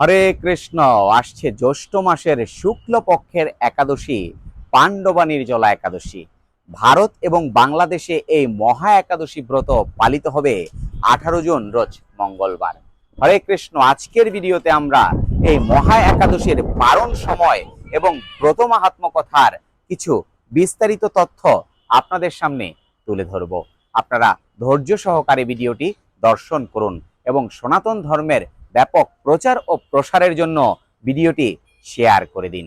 হরে কৃষ্ণ, আসছে জ্যৈষ্ঠ মাসের শুক্ল পক্ষের একাদশী পাণ্ডবা নির্জলা একাদশী। ভারত এবং বাংলাদেশে এই মহা একাদশী ব্রত পালিত হবে আঠারো জুন, রোজ মঙ্গলবার। হরে কৃষ্ণ, আজকের ভিডিওতে আমরা এই মহা একাদশীর পারণ সময় এবং ব্রত মাহাত্ম কথার কিছু বিস্তারিত তথ্য আপনাদের সামনে তুলে ধরব। আপনারা ধৈর্য সহকারে ভিডিওটি দর্শন করুন এবং সনাতন ধর্মের ব্যাপক প্রচার ও প্রসারের জন্য ভিডিওটি শেয়ার করে দিন।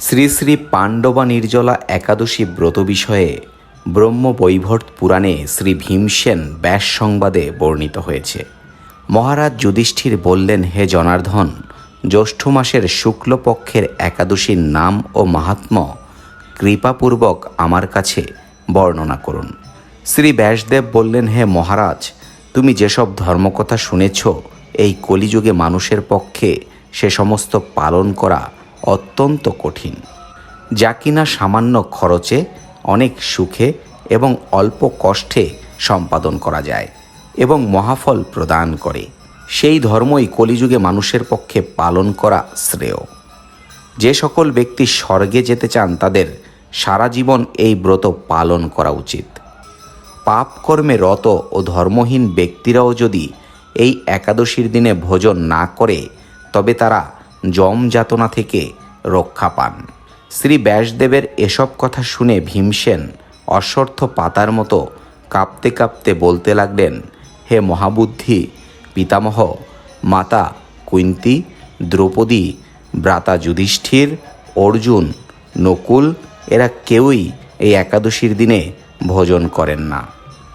শ্রী শ্রী পাণ্ডবা নির্জলা একাদশী ব্রত বিষয়ে ব্রহ্ম বৈভর্ত পুরাণে শ্রী ভীমসেন ব্যাস সংবাদে বর্ণিত হয়েছে। মহারাজ যুধিষ্ঠির বললেন, হে জনার্ধন জ্যৈষ্ঠ মাসের শুক্লপক্ষের একাদশীর নাম ও মাহাত্ম্য কৃপাপূর্বক আমার কাছে বর্ণনা করুন। শ্রী ব্যাসদেব বললেন, হে মহারাজ, তুমি যেসব ধর্মকথা শুনেছ এই কলিযুগে মানুষের পক্ষে সে সমস্ত পালন করা অত্যন্ত কঠিন। যা কিনা সামান্য খরচে, অনেক সুখে এবং অল্প কষ্টে সম্পাদন করা যায় এবং মহাফল প্রদান করে। সেই ধর্মই কলিযুগে মানুষের পক্ষে পালন করা শ্রেয়। যে সকল ব্যক্তি স্বর্গে যেতে চান, তাদের সারা জীবন এই ব্রত পালন করা উচিত। পাপ কর্মে রত ও ধর্মহীন ব্যক্তিরাও যদি এই একাদশীর দিনে ভোজন না করে, তবে তারা যম যাতনা থেকে রক্ষা পান। শ্রী ব্যাসদেবের এসব কথা শুনে ভীমসেন অশ্বর্থ পাতার মতো কাঁপতে কাঁপতে বলতে লাগলেন, হে মহাবুদ্ধি, পিতামহ, মাতা কুন্তি, দ্রৌপদী ব্রাতা যুধিষ্ঠির, অর্জুন, নকুল, এরা কেউই এই একাদশীর দিনে ভোজন করেন না।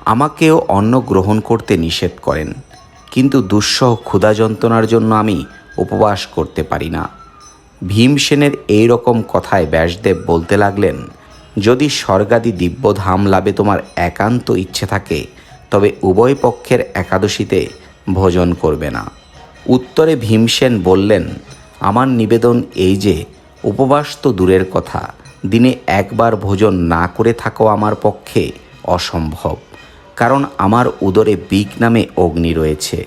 আমাকেও অন্ন গ্রহণ করতে নিষেধ করেন। কিন্তু দুঃসহ ক্ষুধা যন্ত্রণার জন্য আমি উপবাস করতে পারি না। ভীমসেনের এই রকম কথায় ব্যাসদেব বলতে লাগলেন, যদি স্বর্গাদি দিব্যধাম লাভে তোমার একান্ত ইচ্ছে থাকে, তবে উভয় পক্ষের একাদশীতে ভোজন করবে না। উত্তরে ভীমসেন বললেন, আমার নিবেদন এই যে, উপবাস তো দূরের কথা, দিনে একবার ভোজন না করে থাকো আমার পক্ষে অসম্ভব। কারণ আমার উদরে বিক নামে অগ্নি রয়েছে।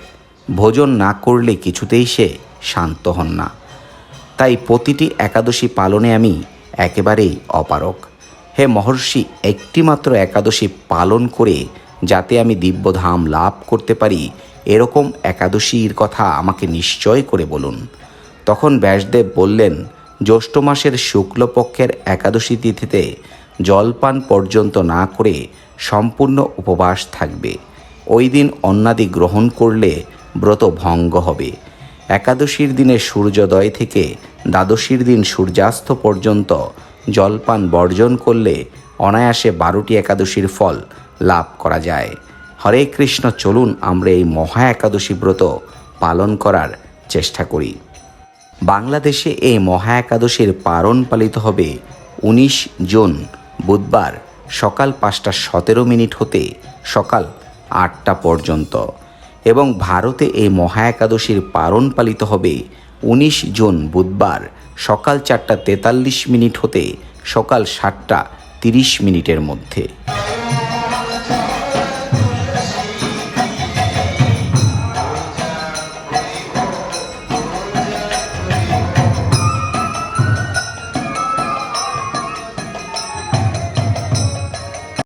ভোজন না করলে কিছুতেই সে শান্ত হন না। তাই প্রতিটি একাদশী পালনে আমি একেবারেই অপারক হে মহর্ষি, একটিমাত্র একাদশী পালন করে যাতে আমি দিব্যধাম লাভ করতে পারি, এরকম একাদশীর কথা আমাকে নিশ্চয় করে বলুন। তখন ব্যাসদেব বললেন, জ্যৈষ্ঠ মাসের শুক্লপক্ষের একাদশী তিথিতে জলপান পর্যন্ত না করে সম্পূর্ণ উপবাস থাকবে। ওই দিন অন্নাদি গ্রহণ করলে ব্রত ভঙ্গ হবে। একাদশীর দিনে সূর্যোদয় থেকে দ্বাদশীর দিন সূর্যাস্ত পর্যন্ত জলপান বর্জন করলে অনায়াসে বারোটি একাদশীর ফল লাভ করা যায়। হরে কৃষ্ণ, চলুন আমরা এই মহা একাদশী ব্রত পালন করার চেষ্টা করি। বাংলাদেশে এই মহা একাদশীর পারণ পালিত হবে উনিশ জুন বুধবার সকাল পাঁচটা সতেরো মিনিট হতে সকাল আটটা পর্যন্ত এবং ভারতে এই মহা একাদশীর পারণ পালিত হবে উনিশ জুন বুধবার সকাল চারটা তেতাল্লিশ মিনিট হতে সকাল সাতটা তিরিশ মিনিটের মধ্যে।